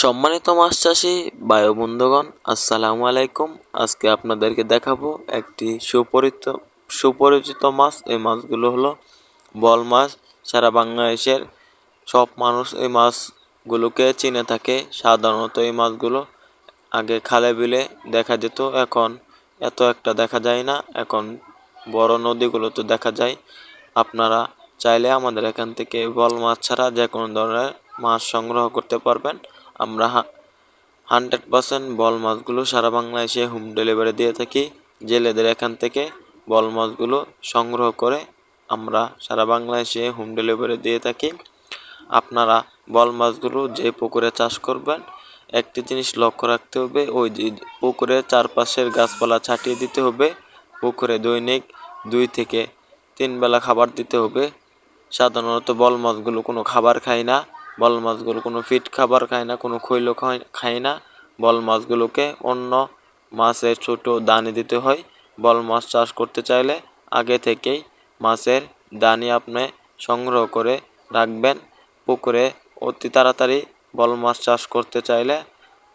সম্মানিত মাছ চাষি বায়ু বন্ধুগণ, আসসালামু আলাইকুম। আজকে আপনাদেরকে দেখাবো একটি সুপরিচিত সুপরিচিত মাছ। এই মাছগুলো হলো বল মাছ। সারা বাংলাদেশের সব মানুষ এই মাছগুলোকে চিনে থাকে। সাধারণত এই মাছগুলো আগে খালে বিলে দেখা যেত, এখন এত একটা দেখা যায় না। এখন বড় নদীগুলোতে দেখা যায়। আপনারা চাইলে আমাদের এখান থেকে বল মাছ ছাড়া যে কোনো ধরনের মাছ সংগ্রহ করতে পারবেন। আমরা হান্ড্রেড পার্সেন্ট বল মাছগুলো সারা বাংলাদেশে হোম ডেলিভারি দিয়ে থাকি। জেলেদের এখান থেকে বল মাছগুলো সংগ্রহ করে আমরা সারা বাংলাদেশে হোম ডেলিভারি দিয়ে থাকি। আপনারা বল মাছগুলো যে পুকুরে চাষ করবেন, একটি জিনিস লক্ষ্য রাখতে হবে, ওই পুকুরের চারপাশের গাছপালা ছাটিয়ে দিতে হবে, পুকুরে দৈনিক দুই থেকে তিন বেলা খাবার দিতে হবে। সাধারণত বল মাছগুলো কোনো খাবার খায় না। বল মাছগুলো কোনো ফিট খাবার খায় না, কোনো খৈল খায় না। বল মাছগুলোকে অন্য মাছের ছোট দানি দিতে হয়। বল মাছ চাষ করতে চাইলে আগে থেকেই মাছের দানি আপনি সংগ্রহ করে রাখবেন। পুকুরে অতি তাড়াতাড়ি বল মাছ চাষ করতে চাইলে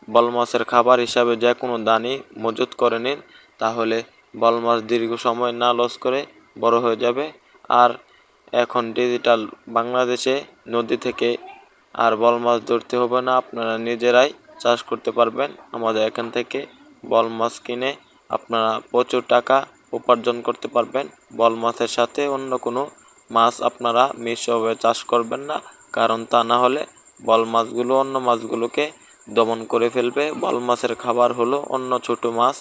বল মাছের খাবার হিসাবে যে কোনো দানি মজুত করে নিন, তাহলে বল মাছ দীর্ঘ সময় না লস করে বড় হয়ে যাবে। আর এখন ডিজিটাল বাংলাদেশে নদী থেকে আর বল মাছ ধরতে হবে না, আপনারা নিজেরাই চাষ করতে পারবেন। আমাদের এখান থেকে বল মাছ কিনে আপনারা প্রচুর টাকা উপার্জন করতে পারবেন। বল মাছের সাথে অন্য কোনো মাছ আপনারা মিশ্রভাবে চাষ করবেন না, কারণ তা না হলে বল মাছগুলো অন্য মাছগুলোকে দমন করে ফেলবে। বল মাছের খাবার হলো অন্য ছোট মাছ,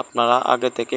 আপনারা আগে থেকে